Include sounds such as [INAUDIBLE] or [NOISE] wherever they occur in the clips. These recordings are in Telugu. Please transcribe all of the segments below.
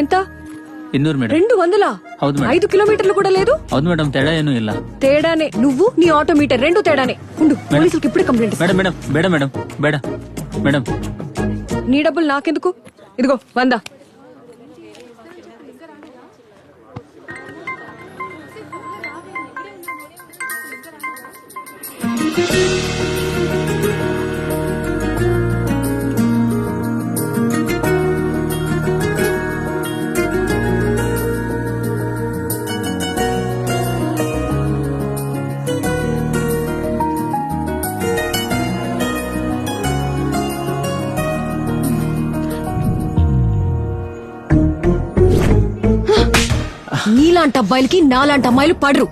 ఎంత ಇನ್ನೂರು ಮೇಡಮ್ రెండు వందలా ಹೌದು ಮೇಡಮ್ ఐదు కిలోమీటర్లు కూడా లేదు ಹೌದು ಮೇಡಮ್ ತಡ ಏನೂ ಇಲ್ಲ తేడానే నువ్వు నీ ఆటో మీటర్ రెండు తేడానే ఉండు పోలీసులకి ఇప్పుడే కంప్లైంట్ ఇస్తా. ಮೇಡಮ್ ಮೇಡಮ್ ಬೇಡ ಮೇಡಮ್ ಬೇಡ ಮೇಡಮ್ నీ డబ్బులు నాకెందుకు ఇదిగో వందా నీలాంటి అబ్బాయిలకి నాలాంటి అమ్మాయిలు పడరు.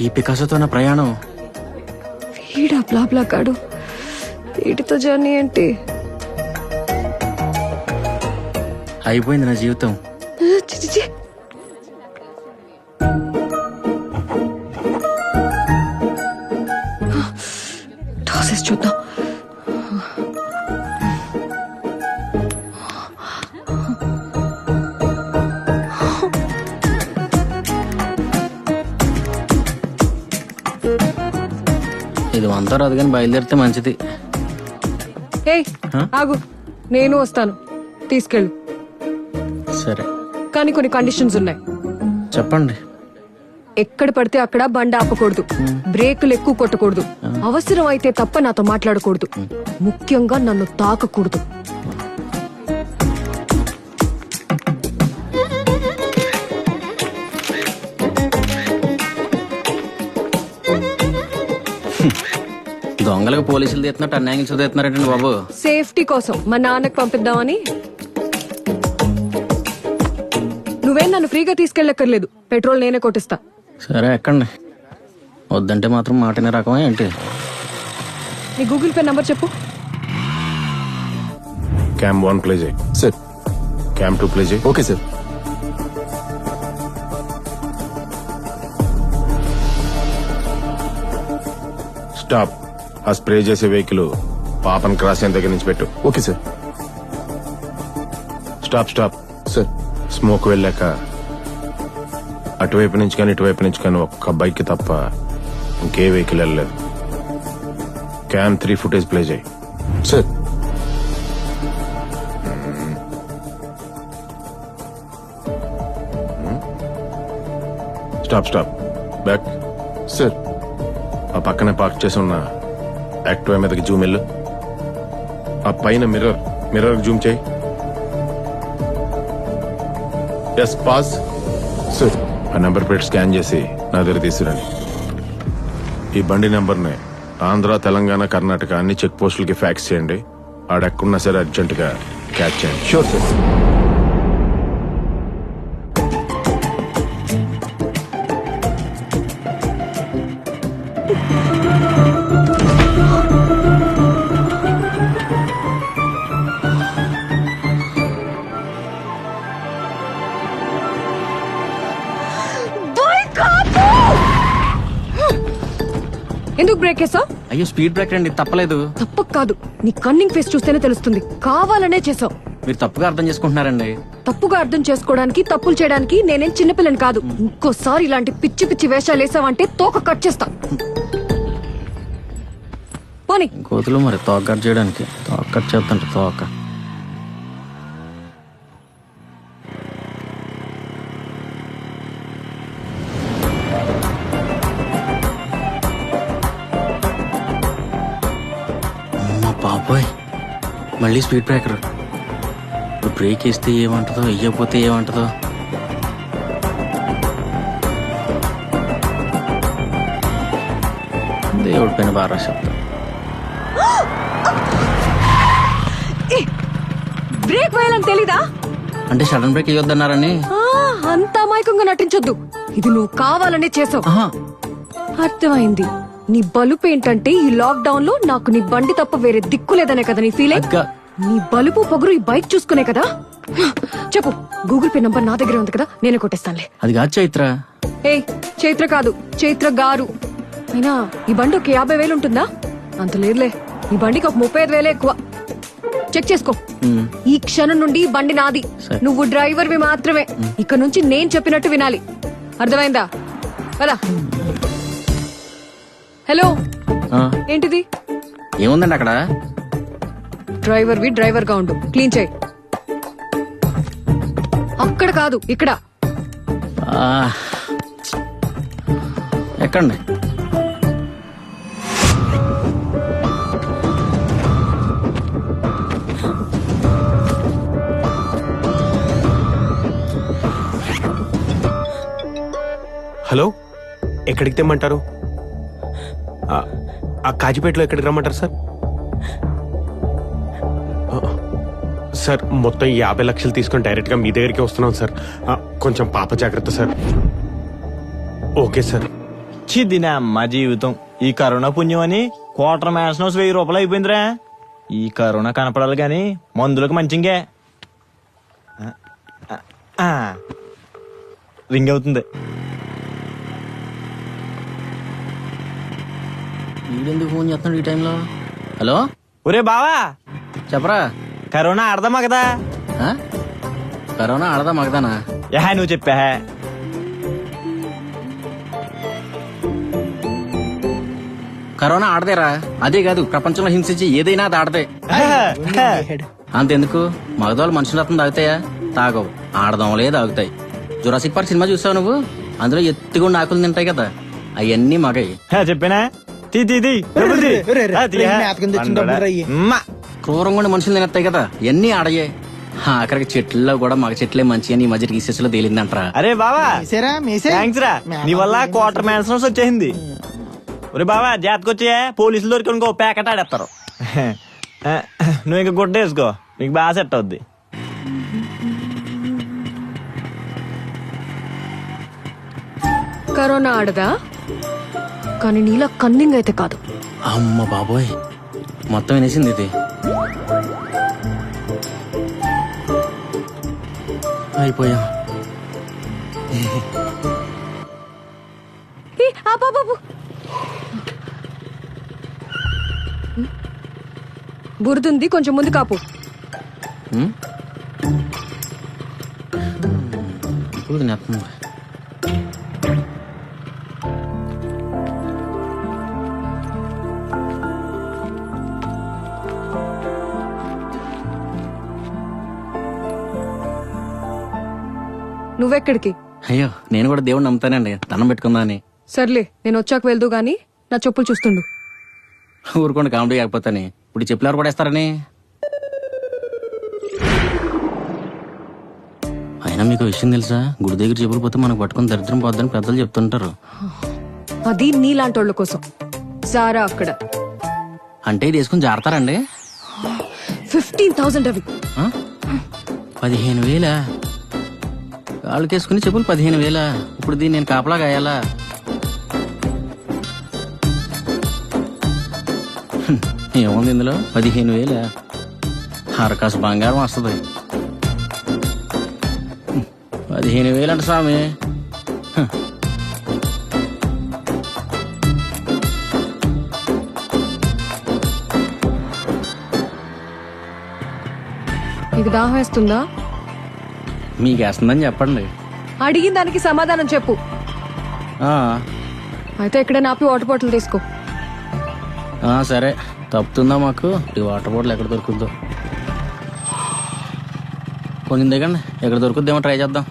ఈ పికాసోతో నా ప్రయాణం వీడా బ్లాబ్లా కాడు. వీటితో జర్నీ ఏంటి? అయిపోయింది నా జీవితం. ఇది అంతా రాదు కానీ బయలుదేరితే మంచిది. ఏయ్? ఆగు. నేను వస్తాను. తీసుకెళ్ళు. సరే. కానీ కొన్ని కండిషన్స్ ఉన్నాయి. చెప్పండి. ఎక్కడ పడితే అక్కడ బండి ఆపకూడదు. బ్రేకులు ఎక్కువ కొట్టకూడదు. అవసరం అయితే తప్ప నాతో మాట్లాడకూడదు. ముఖ్యంగా నన్ను తాకకూడదు. దొంగలకు పోలీసులు తీస్తున్నట్టు అన్యాయం చదువుతున్నారంటండి బాబు. సేఫ్టీ కోసం మా నాన్నకు పంపిద్దామని. నువ్వేం నన్ను ఫ్రీగా తీసుకెళ్ళక్కర్లేదు. పెట్రోల్ నేనే కొట్టిస్తా. సరే ఎక్కండి. వద్దంటే మాత్రం మాటనే రకమా ఏంటి? నీ గూగుల్ పే నంబర్ చెప్పు. క్యామ్ వన్ ప్లే చేయి సార్ క్యామ్ టూ ప్లే చేయి ఓకే సార్ స్టాప్ ఆ స్ప్రే చేసే వెహికల్ పాపన్ క్రాస్ అయిన దగ్గర నుంచి పెట్టు. Okay sir. Stop stop. Sir. Smoke వెళ్ళాక అటువైపు నుంచి కానీ ఇటువైపు నుంచి కానీ ఒక్క బైక్ తప్ప ఇంకే వెహికల్ వెళ్ళలేదు. క్యామ్ త్రీ ఫుటేజ్ ప్లే చేయి. Sir. Stop stop. Back. Sir. ఆ పక్కనే పార్క్ చేసి ఉన్న యాక్టివా మీదకి జూమ్ వెళ్ళు. ఆ పైన మిర్రర్ మిర్రర్ జూమ్ చేయి. ఎస్ పాస్ సార్ ఆ నెంబర్ ప్లేట్ స్కాన్ చేసి నా దగ్గర తీసుకురండి. ఈ బండి నెంబర్ని ఆంధ్ర తెలంగాణ కర్ణాటక అన్ని చెక్ పోస్టులకి ఫ్యాక్స్ చేయండి. ఆడెక్కడున్నా సరే అర్జెంటుగా క్యాచ్ చేయండి. షూర్ సార్ ఎందుకు బ్రేక్ వేసావు అయ్యో స్పీడ్ బ్రేక్ అండి తప్పలేదు. తప్పక కాదు. నీ కన్నింగ్ ఫేస్ చూస్తేనే తెలుస్తుంది. కావాలనే చేసావు. మీరు తప్పుగా అర్థం చేసుకుంటున్నారండి. తప్పుగా అర్థం చేసుకోవడానికి తప్పులు చేయడానికి నేనేం చిన్నపిల్లని కాదు. ఇంకోసారి ఇలాంటి పిచ్చి పిచ్చి వేషాలు వేసావంటే తోక కట్ చేస్తా. పోని. కోతులు మరి తోకట్ చేయడానికి. తోకట్ చేస్తుంట తోక. అమ్మ బాబోయ్. మళ్ళీ స్పీడ్ బ్రేకర్. ఇప్పుడు బ్రేక్ వేస్తే ఏమంటదో వెయ్యకపోతే ఏమంటదో. దేవుడి పైన బాగా చెప్తా [GASPS] బ్రేక్ వేయాలని తెలీదా? అంటే సడన్ బ్రేక్ వేయొద్దన్నారని ఆ, అంత అమాయకంగా నటించొద్దు. ఇది నువ్వు కావాలనే చేసావు. అర్థమైంది. నీ బలుపు ఏంటంటే ఈ లాక్ డౌన్లో నాకు నీ బండి తప్ప వేరే దిక్కు లేదనే కదా నీ ఫీలింగ్ నీ బలుపు పొగరు ఈ బైక్ చూసుకునే కదా? చెప్పు గూగుల్ పే నంబర్ నా దగ్గరే ఉంది కదా? నేనే కొట్టేస్తానులే. అది కాదు చైత్ర. ఏయ్ చైత్ర కాదు చైత్ర గారు. అయినా ఈ బండి ఒక యాభై వేలు ఉంటుందా? అంత లేదులే. ఈ బండికి ఒక ముప్పై ఐదు వేలే ఎక్కువ. చెక్ చేసుకో. ఈ క్షణం నుండి ఈ బండి నాది. నువ్వు డ్రైవర్వి మాత్రమే. ఇక నుంచి నేను చెప్పినట్టు వినాలి. అర్థమైందా? పదా. హలో ఆ, ఏంటిది? ఏముందండి అక్కడ? డ్రైవర్వి డ్రైవర్గా ఉండు. క్లీన్ చేయి. అక్కడ కాదు ఇక్కడ. ఆ, ఎక్కండి. హలో ఎక్కడికి తెమ్మంటారు? ఆ, కాజీపేటలో ఎక్కడికి రమ్మంటారు సార్? సార్ మొత్తం యాభై లక్షలు తీసుకొని డైరెక్ట్గా మీ దగ్గరికి వస్తున్నాం సార్. కొంచెం పాప జాగ్రత్త సార్. Okay sir. చిదిన అమ్మ జీవితం. ఈ కరోనా పుణ్యం అని క్వార్టర్ మ్యాన్స్ వెయ్యి రూపాయలు అయిపోయిందిరా. ఈ కరోనా కనపడాలి కానీ మందులకు మంచింగే. రింగ్ అవుతుంది. వీడెందుకు ఫోన్ చేస్తున్నాడు ఈ టైంలో? హలో? ఒరే బావా! చెప్పరా? కరోనా ఆడదామా కదా ఆ? కరోనా ఆడదా మగదానా? యహ నువ్వు చెప్పా కరోనా ఆడదేరా? అదే కాదు ప్రపంచంలో హింసించి ఏదైనా అది ఆడదే. అంతెందుకు? మగదోళ్ళు మనుషుల రత్నం తాగుతాయా? తాగవు. ఆడదోమలే తాగుతాయి జురాసిక్ పార్క్ సినిమా చూసావు నువ్వు? అందులో ఎత్తుకుండా ఆకులు తింటాయి కదా. అవన్నీ మగయి. చెప్పానా? తీ తీ తీ డబ్బులు తీ. ఆ, తీయా. అమ్మా. క్రూరంగా ఉండే మనుషులు తినేస్తాయి కదా. ఎన్ని ఆడయే. ఆఖరికి చెట్లలో కూడా మగ చెట్లే మంచి అని ఈ మధ్య రీసెస్లో తేలిందంటరా. అరే బావా. థ్యాంక్స్ రా. నీ వల్ల క్వార్టర్ మ్యాన్స్ వచ్చేసింది. ఒరే బావా జాతకొచ్చే? పోలీసులు దొరికి ఇంకో ప్యాకెట్ ఆడేస్తారు. [LAUGHS] నువ్వు ఇంకా గుడ్డ వేసుకో. నీకు బాగా సెట్ అవుద్ది. కరోనా ఆడదా? కానీ నీలా కన్నింగ్ అయితే కాదు. అమ్మ బాబోయ్ మొత్తం వినేసింది ఇది. అయిపోయాం. బురదుంది కొంచెం ముందు కాపు? ఇప్పుడు నువ్వెక్కడికి? అయ్యో నేను కూడా దేవుడు నమ్ముతానండి. దండం పెట్టుకుందా అని సర్లే నేను వచ్చాక వెళ్దు గాని నా చెప్పులు చూస్తుండు. ఊరుకోండి కామెడీ కాకపోతాని ఇప్పుడు చెప్పినారు కూడా వేస్తారని అయినా మీకు విషయం తెలుసా? గుడి దగ్గర చెప్పులు పోతే మనకు పట్టుకొని దరిద్రం పోద్దని పెద్దలు చెప్తుంటారు. అది నీలాంటోళ్ళ కోసం. సారా అక్కడ. అంటే ఇది వేసుకుని జారతారండి? ఫిఫ్టీన్ థౌసండ్ అవి. ఆ? పదిహేను వేల? కాళ్ళకేసుకుని చెప్పులు పదిహేను వేల. ఇప్పుడు దీన్ని నేను కాపలా గాయాలా? ఏముంది ఇందులో? పదిహేను వేల. హరకాసు బంగారం వస్తుంది. పదిహేను వేలంట స్వామి. హ్మ్. నీకు దాహం వేస్తుందా? మీకు వేస్తుందని చెప్పండి. అడిగిన దానికి సమాధానం చెప్పు. ఆ, అయితే ఎక్కడ నాపి వాటర్ బాటిల్ తీసుకో. ఆ, సరే. తప్పుతుందా మాకు? ఈ వాటర్ బాటిల్ ఎక్కడ దొరుకుద్దో? కొంచెం దిగండి. ఎక్కడ దొరుకుద్దేమో ట్రై చేద్దాం.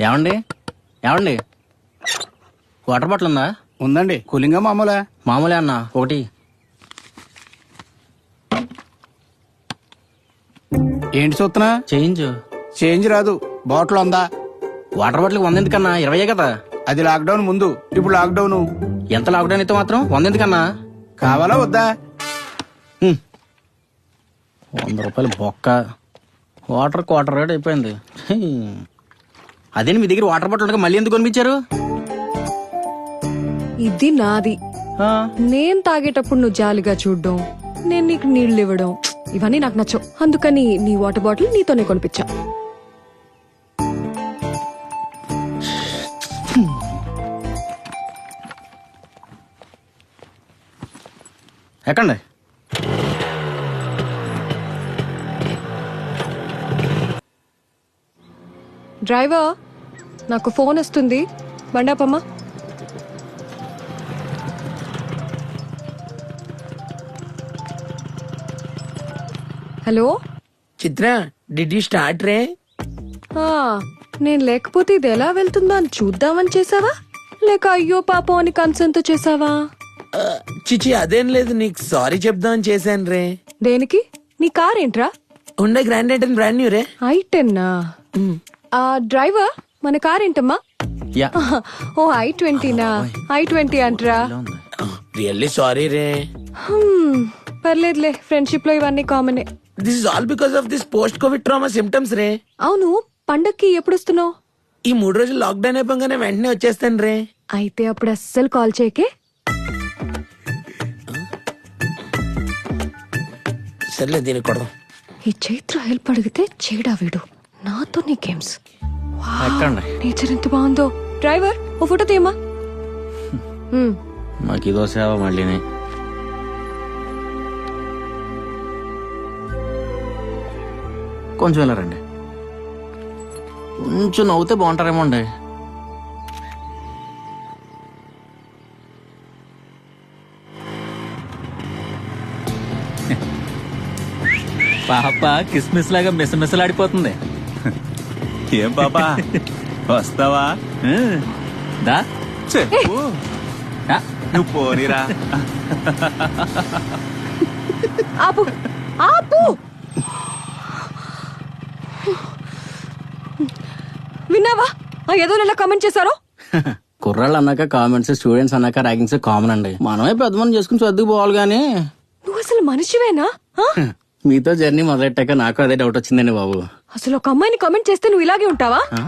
ఏమండి? ఏమండి? వాటర్ బాటిల్ ఉందా? ఉందండి. కూలింగా మామూలా. మామూలే అన్న. ఒకటి. ఏంటి చూస్తున్నా? చేంజ్. చేంజ్ రాదు. బాటిల్ ఉందా? వాటర్ బాటిల్ వంద ఎందుకన్నా ఇరవై కదా. అది లాక్డౌన్ ముందు. ఇప్పుడు లాక్డౌన్. ఎంత లాక్డౌన్ అయితే మాత్రం వంద ఎందుకన్నా కావాలా వద్దా? హ్మ్. వంద రూపాయలు బొక్క. వాటర్ క్వార్టర్ రేట్ అయిపోయింది. అదే మీ దగ్గర వాటర్ బాటిల్ ఉండగా మళ్ళీ ఎందుకు కొనిపించారు? ఇది నాది. నేను తాగేటప్పుడు నువ్వు జాలిగా చూడడం నేను నీకు నీళ్ళు ఇవ్వడం ఇవన్నీ నాకు నచ్చవు. అందుకని నీ వాటర్ బాటిల్ నీతోనే కొనిపించా. ఎక్కండి. డ్రైవర్ నాకు ఫోన్ వస్తుంది. బండాపమ్మా hello? Chitra did you start రే? ఆ, నేను లేకపోతే ఇది ఎలా వెళ్తుందో అని చూద్దామని చేసావా? లేక అయ్యో పాపం అని కన్సర్న్తో చేసావా? చిచి అదేం లేదు. నీకు సారీ చెప్దామని చేశాను రే. దేనికి? నీ కార్ ఏంట్రా? ఉండే grand i ten brand new ray. I టెన్నా ఆ డ్రైవర్ మన కార్ ఏంటమ్మా? యా. ఓ ఐ ట్వంటీనా? ఐ ట్వంటీ అంటరా? రియల్లీ సారీ రే. హ్మ్, పర్లేదులే. ఫ్రెండ్షిప్లో ఇవన్నీ కామనే this is all because of this post covid trauma symptoms రే అవును పండక్కి ఎప్పుడు వస్తున్నావు ఈ మూడు రోజులు లాక్డౌన్ అయిపోగానే వెంటనే వచ్చేస్తాను రే అయితే అప్పుడు అస్సలు కాల్ చేయకే? సర్లే దీనికి కొడదాం. ఈ చైత్ర హెల్ప్ అడిగితే చేయడా వీడు. నాతో నీ గేమ్స్ నేచర్ ఎంత బాగుందో. డ్రైవర్ ఓ ఫోటో తీయమ్మా. హ్మ్, మాకు ఇదో సేవ మళ్ళీని. కొంచెం ఇలా రండి. కొంచెం నవ్వుతే బాగుంటారేమో అండి. పాప కిస్మిస్ లాగా మిసమిసలాడిపోతుంది. ఏం పాప? వస్తావా. దా. చెప్పు. నువ్వు పోనీరా. ఆపు. ఆపు. విన్నావా? ఆ ఏదో ఇలా కామెంట్ చేశారో? [LAUGHS] కుర్రాళ్ళు అన్నాక కామెంట్స్ స్టూడెంట్స్ అన్నాక ర్యాగింగ్స్ కామన్ అండి. మనమే పెద్ద మనం చేసుకుని చదువుకు పోవాలి కానీ. నువ్వు అసలు మనిషివేనా? ఆ? [LAUGHS] మీతో జర్నీ మొదలెట్టాక నాకు అదే డౌట్ వచ్చిందండి బాబు. అసలు ఒక అమ్మాయిని కామెంట్ చేస్తే నువ్వు ఇలాగే ఉంటావా? ఆ?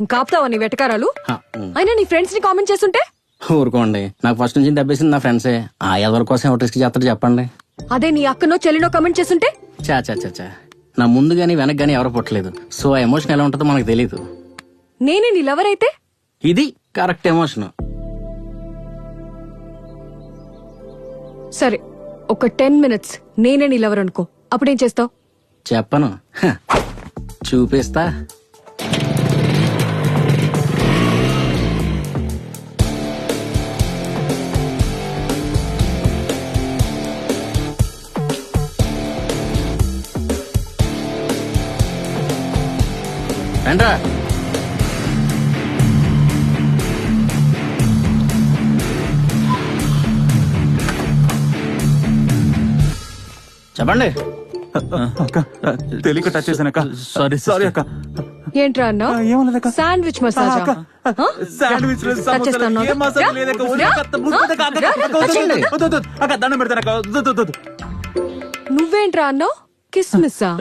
ఇంకా ఆపుతావా నీ వెటకారాలు? ఆ. అయినా నీ ఫ్రెండ్స్ని కామెంట్ చేస్తుంటే? ఊరుకోండి. నాకు ఫస్ట్ నుంచి దెబ్బేసింది నా ఫ్రెండ్సే ఆ ఎవరి కోసం ఎవరు రిస్క్ చేస్తారో చెప్పండి. అదే నీ అక్కనో చెల్లినో కామెంట్ చేస్తుంటే? చా చా చా చా నా ముందు గానీ వెనక్ గానీ ఎవరు పుట్టలేదు. సో ఆ ఎమోషన్ ఎలా ఉంటుందో మనకు తెలియదు నేనే నీ లవర్ అయితే? ఇది కరెక్ట్ ఎమోషన్ సరే ఒక టెన్ మినిట్స్ నేనే నీ లవర్ అనుకో. అప్పుడేం చేస్తావు? చెప్పను. చూపిస్తా. రండ్రా చెప్పండి అక్క తెలియక టచ్ చేశానక్క సారీ సారీ అక్క ఏంట్రా అన్నా ఏమన్నదక్క శాండ్విచ్ మసాజా శాండ్విచ్ టచ్ చేస్తాను ఏం మసాలా లేదక్క దండం పెడతానక్క. నువ్వేంట్రా అన్నావు కిస్ మిస్సా?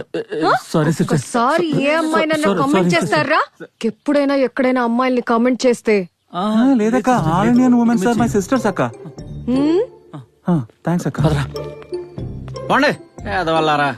Sorry sister. ఏ అమ్మాయి నన్ను కామెంట్ చేస్తారా? ఎప్పుడైనా ఎక్కడైనా అమ్మాయిల్ని కామెంట్ చేస్తే? ఆ, లేదక్క. All Indian womens are my sisters అక్క. హ్మ్? థ్యాంక్స్ అక్క. పోండి. ఏదో వాళ్ళారా